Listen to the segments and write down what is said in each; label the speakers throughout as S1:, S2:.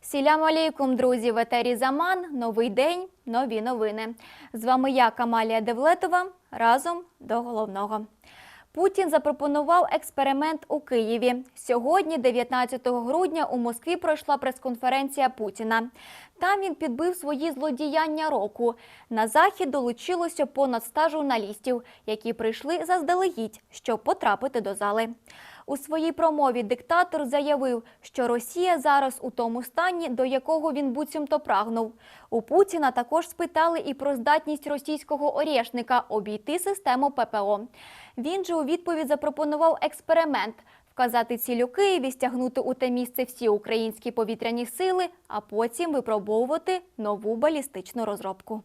S1: Сілям алейкум, друзі, в етері Заман. Новий день, нові новини. З вами я, Камалія Девлетова. Разом до головного. Путін запропонував експеримент у Києві. Сьогодні, 19 грудня, у Москві пройшла прес-конференція Путіна. Там він підбив свої злодіяння року. На захід долучилося понад 100 журналістів, які прийшли заздалегідь, щоб потрапити до зали. У своїй промові диктатор заявив, що Росія зараз у тому стані, до якого він буцімто прагнув. У Путіна також спитали і про здатність російського орєшника обійти систему ППО. Він же у відповідь запропонував експеримент вказати ціль у Києві, стягнути у те місце всі українські повітряні сили, а потім випробовувати нову балістичну розробку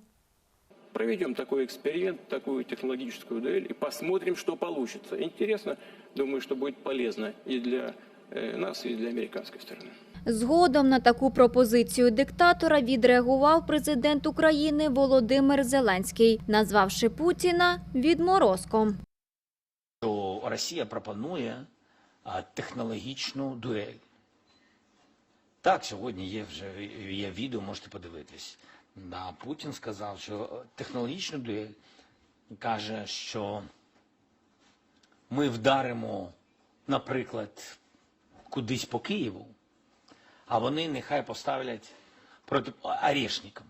S2: Проведем такой эксперимент, такую технологическую дуэль и посмотрим, что получится. Интересно, думаю, что будет полезно и для э, нас, и для американской стороны.
S1: Згодом на таку пропозицію диктатора відреагував президент України Володимир Зеленський, назвавши Путіна відморозком.
S3: що Росія пропонує а, технологічну дуель. Так, сьогодні є вже є відео, можете подивитись. Да, Путін сказав, що е, технологічну дуель каже, що ми вдаримо, наприклад, кудись по Києву, а вони нехай поставлять проти орешникам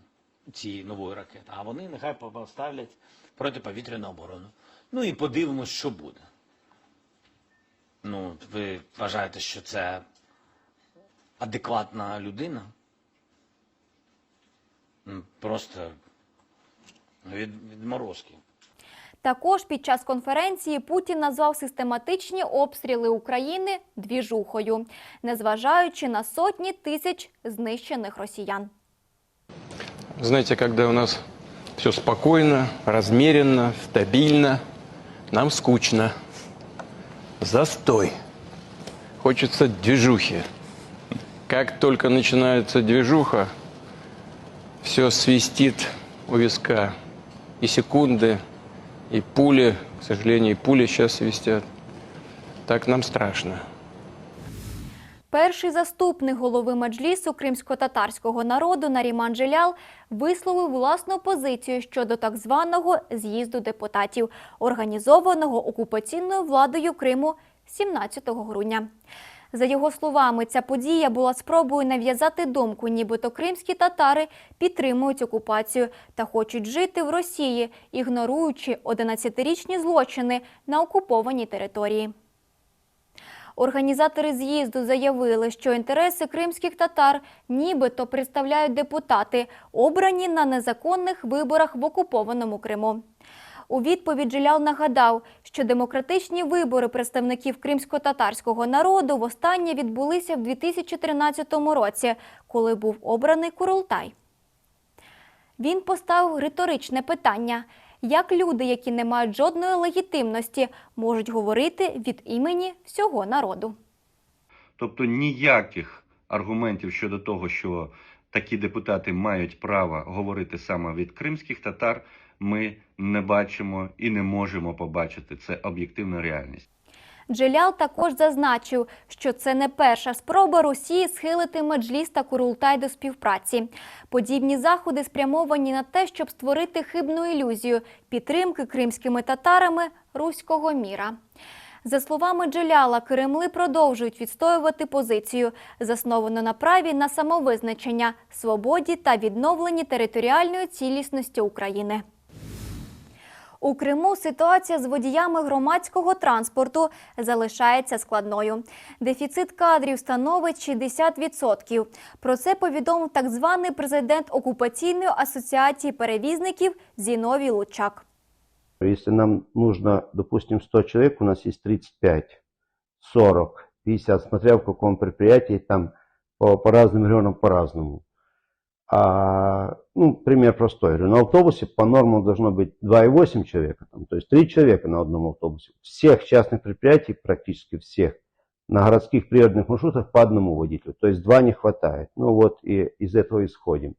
S3: цієї нової ракети, а вони нехай поставлять протиповітряну оборону. Ну і подивимось, що буде. Ну, ви вважаєте, що це адекватна людина? Просто від, відморозки.
S1: Також під час конференції Путін назвав систематичні обстріли України двіжухою, незважаючи на сотні тисяч знищених росіян.
S4: Знаете, когда у нас все спокойно, размеренно, стабильно, нам скучно. Застой. Хочется движухи. Как только начинается движуха, все свистит у виска. И секунды, и пули, к сожалению, и пули сейчас свистят. Так нам страшно.
S1: Перший заступник голови меджлісу кримсько-татарського народу Наріман Джилял висловив власну позицію щодо так званого з'їзду депутатів, організованого окупаційною владою Криму 17 грудня. За його словами, ця подія була спробою нав'язати думку, нібито кримські татари підтримують окупацію та хочуть жити в Росії, ігноруючи 11-річні злочини на окупованій території. Організатори з'їзду заявили, що інтереси кримських татар нібито представляють депутати, обрані на незаконних виборах в окупованому Криму. У відповідь Джилял нагадав, що демократичні вибори представників кримсько-татарського народу востаннє відбулися в 2013 році, коли був обраний Курултай. Він поставив риторичне питання: як люди, які не мають жодної легітимності, можуть говорити від імені всього народу?
S5: Тобто ніяких аргументів щодо того, що такі депутати мають право говорити саме від кримських татар, ми не бачимо і не можемо побачити. Це об'єктивна реальність.
S1: Джилял також зазначив, що це не перша спроба Росії схилити Меджліс та Курултай до співпраці. Подібні заходи спрямовані на те, щоб створити хибну ілюзію підтримки кримськими татарами руського міра. За словами Джиляла, Кремли продовжують відстоювати позицію, засновану на праві на самовизначення, свободі та відновленні територіальної цілісності України. У Криму ситуація з водіями громадського транспорту залишається складною. Дефіцит кадрів становить 60%. Про це повідомив так званий президент окупаційної асоціації перевізників Зіновій Лучак.
S6: Если нам нужно, допустим, 100 человек, у нас есть 35, 40, 50, смотря в каком предприятии, там по, по разным регионам по-разному. А, ну, пример простой. Говорю, На автобусе по нормам должно быть 2,8 человека, там, то есть 3 человека на одном автобусе. Всех частных предприятий, практически всех, на городских природных маршрутах по одному водителю. То есть два не хватает. Ну вот и из этого исходим.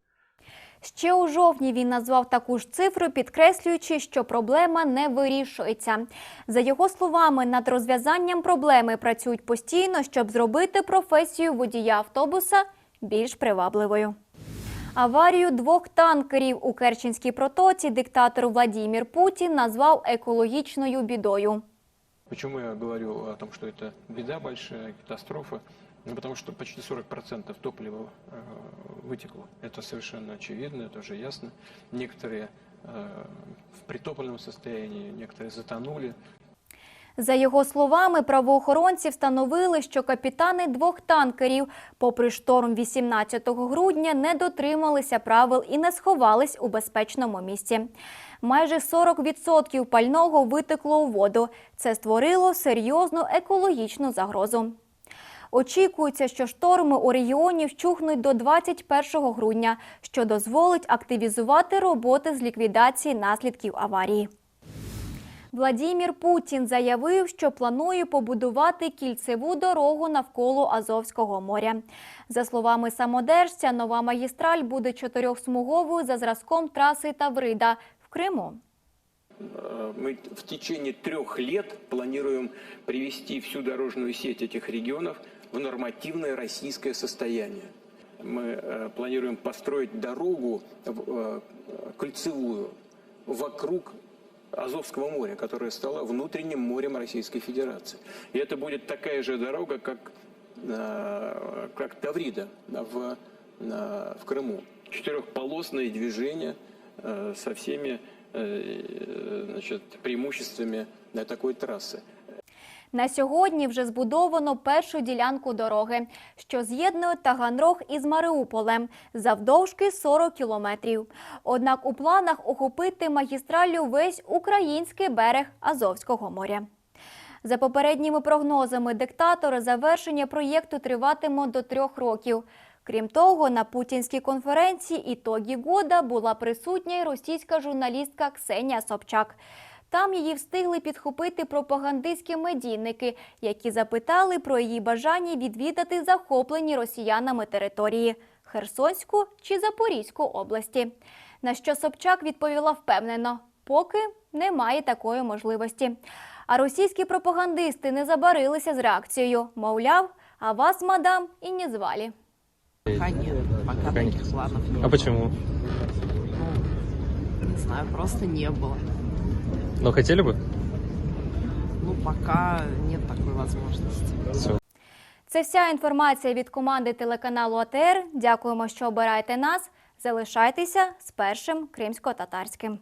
S1: Ще у жовтні він назвав таку ж цифру, підкреслюючи, що проблема не вирішується. За його словами, над розв'язанням проблеми працюють постійно, щоб зробити професію водія автобуса більш привабливою. Аварію двох танкерів у Керченській протоці диктатор Владімір Путін назвав екологічною бідою.
S2: Почему я говорю о том, что это беда большая, катастрофа? Ну, потому что почти 40% топлива э, вытекло. Это совершенно очевидно, это уже ясно. Некоторые э, в притопленном состоянии, некоторые затонули.
S1: За його словами, правоохоронці встановили, що капітани двох танкерів, попри шторм 18 грудня, не дотрималися правил і не сховались у безпечному місці. Майже 40% пального витекло у воду. Це створило серйозну екологічну загрозу. Очікується, що шторми у регіоні вщухнуть до 21 грудня, що дозволить активізувати роботи з ліквідації наслідків аварії. Владімір Путін заявив, що планує побудувати кільцеву дорогу навколо Азовського моря. За словами самодержця, нова магістраль буде чотирьохсмуговою за зразком траси Таврида в Криму.
S2: Э, Мы в течение трех лет планируем привести всю дорожную сеть этих регионов в нормативное российское состояние. Мы э, планируем построить дорогу в- э, кольцевую вокруг Азовского моря, которое стало внутренним морем Российской Федерации. И это будет такая же дорога, как, э, как Таврида да, в, на- в Крыму. Четырехполосное движение э, со всеми э, значит, преимуществами такой трассы.
S1: На сьогодні вже збудовано першу ділянку дороги, що з'єднує Таганрог із Маріуполем завдовжки 40 кілометрів. Однак у планах охопити магістралю весь український берег Азовського моря. За попередніми прогнозами диктатора, завершення проєкту триватиме до трьох років. Крім того, на путінській конференції «Ітогі года» була присутня й російська журналістка Ксенія Собчак. Там її встигли підхопити пропагандистські медійники, які запитали про її бажання відвідати захоплені росіянами території Херсонську чи Запорізьку області. На що Собчак відповіла впевнено, поки немає такої можливості. А російські пропагандисти не забарилися з реакцією, мовляв, а вас, мадам, і не звали.
S7: Пока нет, пока таких планов нет.
S8: А почему?
S7: Не знаю, просто не было.
S8: Но хотели бы?
S7: Ну, пока нет такой возможности.
S8: Все.
S1: Це вся інформація від команди телеканалу АТР. Дякуємо, що обираєте нас. Залишайтеся з першим кримсько-татарським.